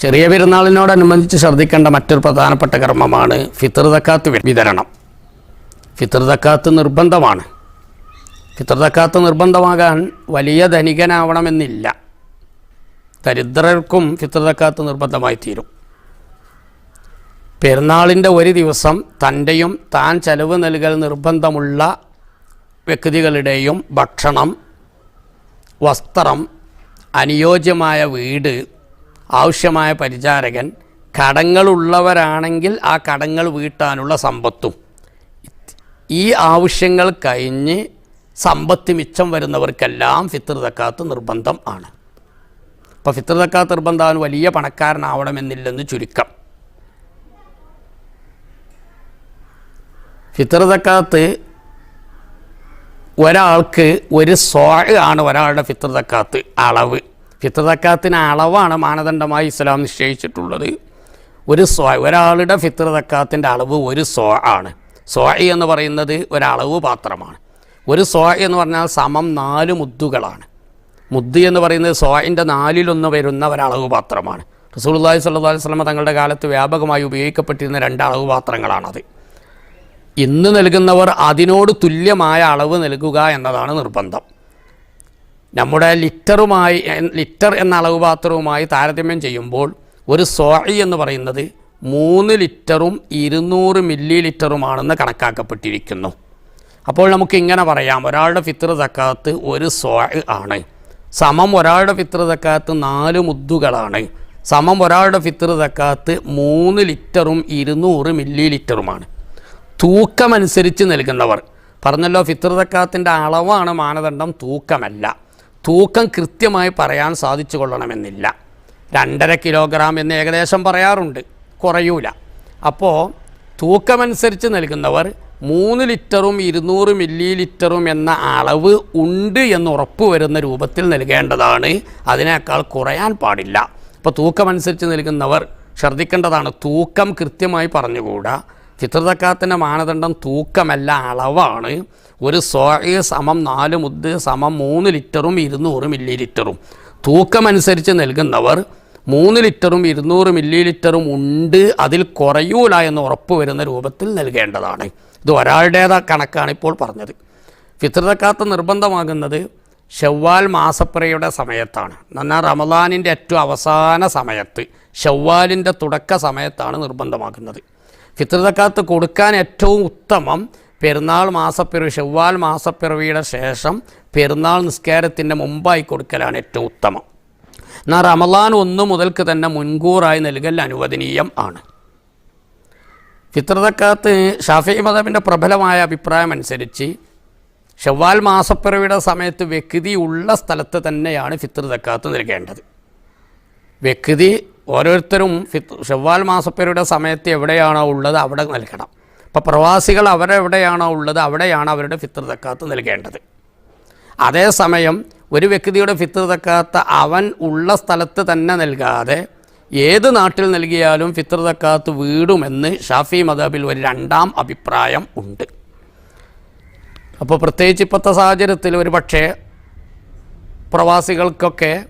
ചെറിയ പെരുന്നാളിനോടനുബന്ധിച്ച് ശ്രദ്ധിക്കേണ്ട മറ്റൊരു പ്രധാനപ്പെട്ട കർമ്മമാണ് ഫിത്തർ തക്കാത്ത് വിതരണം. ഫിത്തർ തക്കാത്ത് നിർബന്ധമാണ്. ഫിത്തർ തക്കാത്ത് നിർബന്ധമാകാൻ വലിയ ധനികനാവണമെന്നില്ല. ദരിദ്രർക്കും ഫിത്തർ തക്കാത്ത് നിർബന്ധമായി തീരും. പെരുന്നാളിന്റെ ഒരു ദിവസം തന്റെയും താൻ ചെലവ് നൽകൽ നിർബന്ധമുള്ള വ്യക്തികളുടെയും ഭക്ഷണം വസ്ത്രം അനുയോജ്യമായ വീട് ആവശ്യമായ പരിചാരകൻ കടങ്ങളുള്ളവരാണെങ്കിൽ ആ കടങ്ങൾ വീട്ടാനുള്ള സമ്പത്തും. ഈ ആവശ്യങ്ങൾ കഴിഞ്ഞ് സമ്പത്ത് മിച്ചം വരുന്നവർക്കെല്ലാം ഫിത്തർ തക്കാത്ത് നിർബന്ധം ആണ്. അപ്പോൾ ഫിത്തർ തക്കാത്ത് നിർബന്ധം വലിയ പണക്കാരനാവണമെന്നില്ലെന്ന് ചുരുക്കം. ഫിത്തർ തക്കാത്ത് ഒരാൾക്ക് ഒരു സോഴ് ആണ് ഒരാളുടെ ഫിത്തർ തക്കാത്ത് അളവ്. ഫിത്തർ തക്കാത്തിന് അളവാണ് മാനദണ്ഡമായി ഇസ്ലാം നിശ്ചയിച്ചിട്ടുള്ളത്. ഒരു സ്വ ഒരാളുടെ ഫിത്രതക്കാത്തിന്റെ അളവ് ഒരു സോ ആണ്. സോ എന്ന് പറയുന്നത് ഒരളവ് പാത്രമാണ് ഒരു സോ എന്ന് പറഞ്ഞാൽ സമം നാല് മുദ്ദുകളാണ്. മുദ്ദ് എന്ന് പറയുന്നത് സോയിന്റെ നാലിലൊന്ന് വരുന്ന ഒരളവ് പാത്രമാണ് സ്വല്ലല്ലാഹു അലൈഹി വസല്ലം തങ്ങളുടെ കാലത്ത് വ്യാപകമായി ഉപയോഗിക്കപ്പെട്ടിരുന്ന രണ്ട് അളവ് പാത്രങ്ങളാണത് ഇന്ന് നൽകുന്നവർ അതിനോട് തുല്യമായ അളവ് നൽകുക എന്നതാണ് നിർബന്ധം. നമ്മുടെ ലിറ്ററുമായി ലിറ്റർ എന്ന അളവ് പാത്രവുമായി താരതമ്യം ചെയ്യുമ്പോൾ ഒരു സോഴി എന്ന് പറയുന്നത് മൂന്ന് ലിറ്ററും ഇരുന്നൂറ് മില്ലി ലിറ്ററുമാണെന്ന് കണക്കാക്കപ്പെട്ടിരിക്കുന്നു. അപ്പോൾ നമുക്ക് ഇങ്ങനെ പറയാം ഒരാളുടെ ഫിത്തർ തക്കാത്ത് ഒരു സോയ് ആണ്. സമം ഒരാളുടെ ഫിത്തർ തക്കാത്ത് നാല് മുദ്ദുകളാണ്. സമം ഒരാളുടെ ഫിത്തർ തക്കാത്ത് മൂന്ന് ലിറ്ററും ഇരുന്നൂറ് മില്ലി ലിറ്ററുമാണ് തൂക്കമനുസരിച്ച് നൽകുന്നവർ. പറഞ്ഞല്ലോ ഫിത്തർ തക്കാത്തിന്റെ അളവാണ് മാനദണ്ഡം തൂക്കമല്ല. തൂക്കം കൃത്യമായി പറയാൻ സാധിച്ചു കൊള്ളണമെന്നില്ല രണ്ടര കിലോഗ്രാം എന്ന് ഏകദേശം പറയാറുണ്ട്. കുറയൂല. അപ്പോൾ തൂക്കമനുസരിച്ച് നൽകുന്നവർ മൂന്ന് ലിറ്ററും ഇരുന്നൂറ് മില്ലി ലിറ്ററും എന്ന അളവ് ഉണ്ട് എന്ന് ഉറപ്പ് വരുന്ന രൂപത്തിൽ നൽകേണ്ടതാണ്. അതിനേക്കാൾ കുറയാൻ പാടില്ല. അപ്പോൾ തൂക്കമനുസരിച്ച് നൽകുന്നവർ ശ്രദ്ധിക്കേണ്ടതാണ്. തൂക്കം കൃത്യമായി പറഞ്ഞുകൂടാ. ഫിത്രതക്കാത്തിന്റെ മാനദണ്ഡം തൂക്കമല്ല അളവാണ്. ഒരു സോയ സമം നാല് മുദ്ദ് സമം മൂന്ന് ലിറ്ററും ഇരുന്നൂറ് മില്ലി ലിറ്ററും തൂക്കമനുസരിച്ച് നൽകുന്നവർ മൂന്ന് ലിറ്ററും ഇരുന്നൂറ് മില്ലി ലിറ്ററും ഉണ്ട് അതിൽ കുറയൂല എന്ന് ഉറപ്പ് വരുന്ന രൂപത്തിൽ നൽകേണ്ടതാണ്. ഇത് ഒരാളുടേതാ കണക്കാണ് ഇപ്പോൾ പറഞ്ഞത്. ഫിത്രതക്കാത്ത് നിർബന്ധമാകുന്നത് ഷവ്വാൽ മാസപ്പിറയുടെ സമയത്താണ്. എന്നാൽ റമദാനിന്റെ ഏറ്റവും അവസാന സമയത്ത് ഷവ്വാലിന്റെ തുടക്ക സമയത്താണ് നിർബന്ധമാക്കുന്നത് ഫിത്രതക്കാത്ത് കൊടുക്കാൻ ഏറ്റവും ഉത്തമം പെരുന്നാൾ മാസപ്പിറവി ഷവ്വാൽ മാസപ്പിറവിയുടെ ശേഷം പെരുന്നാൾ നിസ്കാരത്തിന്റെ മുമ്പായി കൊടുക്കലാണ് ഏറ്റവും ഉത്തമം. എന്നാൽ റമലാൻ ഒന്ന് മുതൽക്ക് തന്നെ മുൻകൂറായി നൽകൽ അനുവദനീയം ആണ്. ഫിത്രതക്കാത്ത് ഷാഫി മതബിന്റെ പ്രബലമായ അഭിപ്രായം അനുസരിച്ച് ഷവ്വാൽ മാസപ്പിറവിയുടെ സമയത്ത് വ്യക്തി ഉള്ള സ്ഥലത്ത് തന്നെയാണ് ഫിത്രതക്കാത്ത് നൽകേണ്ടത്. വ്യക്തി ഓരോരുത്തരും ഷവ്വാൽ മാസപ്പേരുടെ സമയത്ത് എവിടെയാണോ ഉള്ളത് അവിടെ നൽകണം. അപ്പോൾ പ്രവാസികൾ അവരെവിടെയാണോ ഉള്ളത് അവിടെയാണ് അവരുടെ ഫിത്തർ തക്കാത്ത് നൽകേണ്ടത്. അതേസമയം ഒരു വ്യക്തിയുടെ ഫിത്തർ തക്കാത്ത അവൻ ഉള്ള സ്ഥലത്ത് തന്നെ നൽകാതെ ഏത് നാട്ടിൽ നൽകിയാലും ഫിത്തർ തക്കാത്ത് വീടുമെന്ന് ഷാഫി മദബിൽ ഒരു രണ്ടാം അഭിപ്രായം ഉണ്ട്. അപ്പോൾ പ്രത്യേകിച്ച് ഇപ്പോഴത്തെ സാഹചര്യത്തിൽ ഒരു പക്ഷേ പ്രവാസികൾക്കൊക്കെ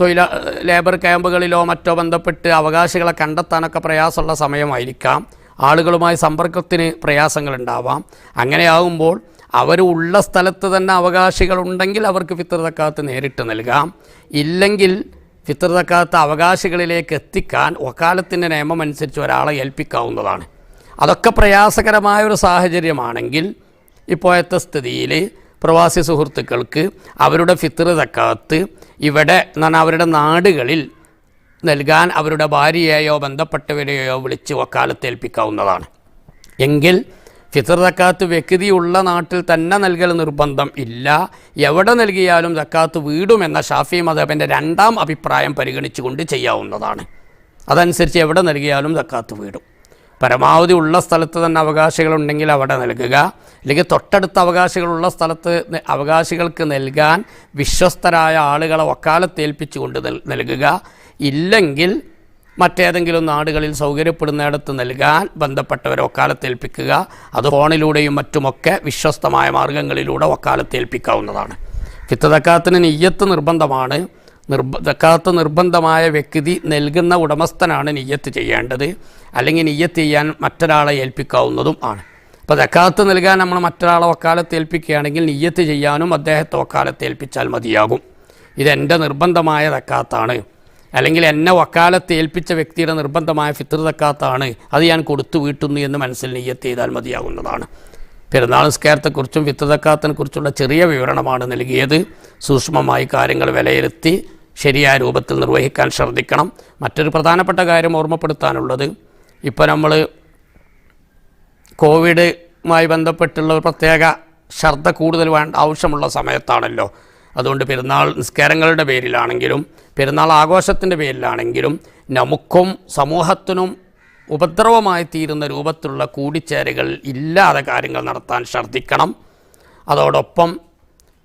തൊഴിലാ ലേബർ ക്യാമ്പുകളിലോ മറ്റോ ബന്ധപ്പെട്ട് അവകാശികളെ കണ്ടെത്താനൊക്കെ പ്രയാസമുള്ള സമയമായിരിക്കാം. ആളുകളുമായി സമ്പർക്കത്തിന് പ്രയാസങ്ങളുണ്ടാവാം. അങ്ങനെയാകുമ്പോൾ അവർ ഉള്ള സ്ഥലത്ത് തന്നെ അവകാശികളുണ്ടെങ്കിൽ അവർക്ക് ഫിത്തർ തക്കാത്ത് നേരിട്ട് നൽകാം. ഇല്ലെങ്കിൽ ഫിത്തർ തക്കാത്ത് അവകാശികളിലേക്ക് എത്തിക്കാൻ വക്കാലത്തിന്റെ നിയമം അനുസരിച്ച് ഒരാളെ ഏൽപ്പിക്കാവുന്നതാണ്. അതൊക്കെ പ്രയാസകരമായ ഒരു സാഹചര്യമാണെങ്കിൽ ഇപ്പോഴത്തെ സ്ഥിതിയിൽ പ്രവാസി സുഹൃത്തുക്കൾക്ക് അവരുടെ ഫിത്തർ തക്കാത്ത് ഇവിടെ എന്നാണ് അവരുടെ നാടുകളിൽ നൽകാൻ അവരുടെ ഭാര്യയെയോ ബന്ധപ്പെട്ടവരെയോ വിളിച്ച് വക്കാലത്ത് ഏൽപ്പിക്കാവുന്നതാണ്. എങ്കിൽ ഫിത്തർ തക്കാത്ത് വ്യക്തിയുള്ള നാട്ടിൽ തന്നെ നൽകൽ നിർബന്ധം ഇല്ല. എവിടെ നൽകിയാലും തക്കാത്ത് വീടുമെന്ന ഷാഫി മദബിന്റെ രണ്ടാം അഭിപ്രായം പരിഗണിച്ചുകൊണ്ട് ചെയ്യാവുന്നതാണ്. അതനുസരിച്ച് എവിടെ നൽകിയാലും തക്കാത്ത് വീടും. പരമാവധി ഉള്ള സ്ഥലത്ത് തന്നെ അവകാശികളുണ്ടെങ്കിൽ അവിടെ നൽകുക. അല്ലെങ്കിൽ തൊട്ടടുത്ത അവകാശികളുള്ള സ്ഥലത്ത് അവകാശികൾക്ക് നൽകാൻ വിശ്വസ്തരായ ആളുകളെ ഒക്കാലത്തേൽപ്പിച്ചുകൊണ്ട് നൽ- നൽകുക. ഇല്ലെങ്കിൽ മറ്റേതെങ്കിലും നാടുകളിൽ സൗകര്യപ്പെടുന്നിടത്ത് നൽകാൻ ബന്ധപ്പെട്ടവരെ ഒക്കാലത്തേൽപ്പിക്കുക അത് ഫോണിലൂടെയും മറ്റുമൊക്കെ വിശ്വസ്തമായ മാർഗങ്ങളിലൂടെ ഒക്കാലത്തേൽപ്പിക്കാവുന്നതാണ് ഫിത്തതക്കാത്തിന് നെയ്യത്ത് നിർബന്ധമാണ്. നിർബ ജക്കാത്ത് നിർബന്ധമായ വ്യക്തി നൽകുന്ന ഉടമസ്ഥനാണ് നെയ്യത്ത് ചെയ്യേണ്ടത്. അല്ലെങ്കിൽ നെയ്യത്ത് ചെയ്യാൻ മറ്റൊരാളെ ഏൽപ്പിക്കാവുന്നതും ആണ്. അപ്പോൾ ജക്കാത്ത് നൽകാൻ നമ്മൾ മറ്റൊരാളെ വക്കാലത്ത് ഏൽപ്പിക്കുകയാണെങ്കിൽ നെയ്യത്ത് ചെയ്യാനും അദ്ദേഹത്തെ വക്കാലത്ത് ഏൽപ്പിച്ചാൽ മതിയാകും. ഇതെന്റെ നിർബന്ധമായ തക്കാത്താണ് അല്ലെങ്കിൽ എന്നെ വക്കാലത്ത് ഏൽപ്പിച്ച വ്യക്തിയുടെ നിർബന്ധമായ ഫിത്തർ തക്കാത്താണ് അത് ഞാൻ കൊടുത്തു വീട്ടുന്നു എന്ന് മനസ്സിൽ നെയ്യത്ത് ചെയ്താൽ മതിയാകുന്നതാണ്. പെരുന്നാൾ നിസ്കാരത്തെക്കുറിച്ചും വിത്തതക്കാത്തിനെക്കുറിച്ചുള്ള തക്കാത്തിനെ കുറിച്ചുള്ള ചെറിയ വിവരണമാണ് നൽകിയത്. സൂക്ഷ്മമായി കാര്യങ്ങൾ വിലയിരുത്തി ശരിയായ രൂപത്തിൽ നിർവഹിക്കാൻ ശ്രദ്ധിക്കണം. മറ്റൊരു പ്രധാനപ്പെട്ട കാര്യം ഓർമ്മപ്പെടുത്താനുള്ളത്. ഇപ്പോൾ നമ്മൾ കോവിഡുമായി ബന്ധപ്പെട്ടുള്ള ഒരു പ്രത്യേക ശ്രദ്ധ കൂടുതൽ വേണ്ട ആവശ്യമുള്ള സമയത്താണല്ലോ. അതുകൊണ്ട് പെരുന്നാൾ നിസ്കാരങ്ങളുടെ പേരിലാണെങ്കിലും പെരുന്നാൾ ആഘോഷത്തിന്റെ പേരിലാണെങ്കിലും നമുക്കും സമൂഹത്തിനും ഉപദ്രവമായി തീരുന്ന രൂപത്തിലുള്ള കൂടിച്ചേരുകൾ ഇല്ലാതെ കാര്യങ്ങൾ നടത്താൻ ശ്രദ്ധിക്കണം അതോടൊപ്പം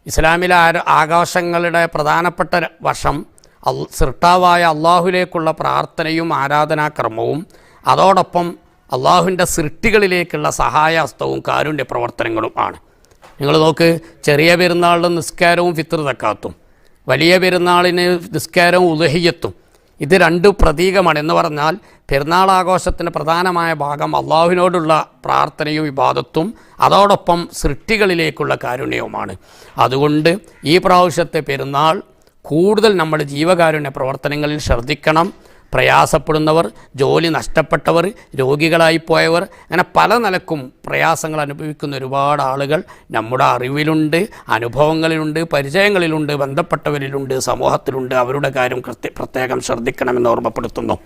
ഇസ്ലാമിലെ ആകാശങ്ങളുടെ പ്രധാനപ്പെട്ട വശം അൽ സൃഷ്ടാവായ അള്ളാഹുലേക്കുള്ള പ്രാർത്ഥനയും ആരാധനാക്രമവും അതോടൊപ്പം അള്ളാഹുവിന്റെ സൃഷ്ടികളിലേക്കുള്ള സഹായഹസ്തവും കാരുണ്യ പ്രവർത്തനങ്ങളും ആണ്. നിങ്ങൾ നോക്ക് ചെറിയ പെരുന്നാളിന് നിസ്കാരവും ഫിത്ർ തക്കാത്തും വലിയ പെരുന്നാളിന് നിസ്കാരവും ഉദഹിയത്തും. ഇത് രണ്ട് പ്രതീകമാണ് എന്ന് പറഞ്ഞാൽ പെരുന്നാൾ ആഘോഷത്തിന്റെ പ്രധാനമായ ഭാഗം അള്ളാഹുവിനോടുള്ള പ്രാർത്ഥനയും വിവാദത്തും അതോടൊപ്പം സൃഷ്ടികളിലേക്കുള്ള കാരുണ്യവുമാണ്. അതുകൊണ്ട് ഈ പ്രാവശ്യത്തെ പെരുന്നാൾ കൂടുതൽ നമ്മൾ ജീവകാരുണ്യ പ്രവർത്തനങ്ങളിൽ ശ്രദ്ധിക്കണം. പ്രയാസപ്പെടുന്നവർ ജോലി നഷ്ടപ്പെട്ടവർ രോഗികളായി പോയവർ അങ്ങനെ പല നിലക്കും പ്രയാസങ്ങൾ അനുഭവിക്കുന്ന ഒരുപാട് ആളുകൾ നമ്മുടെ അറിവിലുണ്ട് അനുഭവങ്ങളിലുണ്ട് പരിചയങ്ങളിലുണ്ട് ബന്ധപ്പെട്ടവരിലുണ്ട് സമൂഹത്തിലുണ്ട്. അവരുടെ കാര്യം പ്രത്യേകം ശ്രദ്ധിക്കണമെന്ന് ഓർമ്മപ്പെടുത്തുന്നു.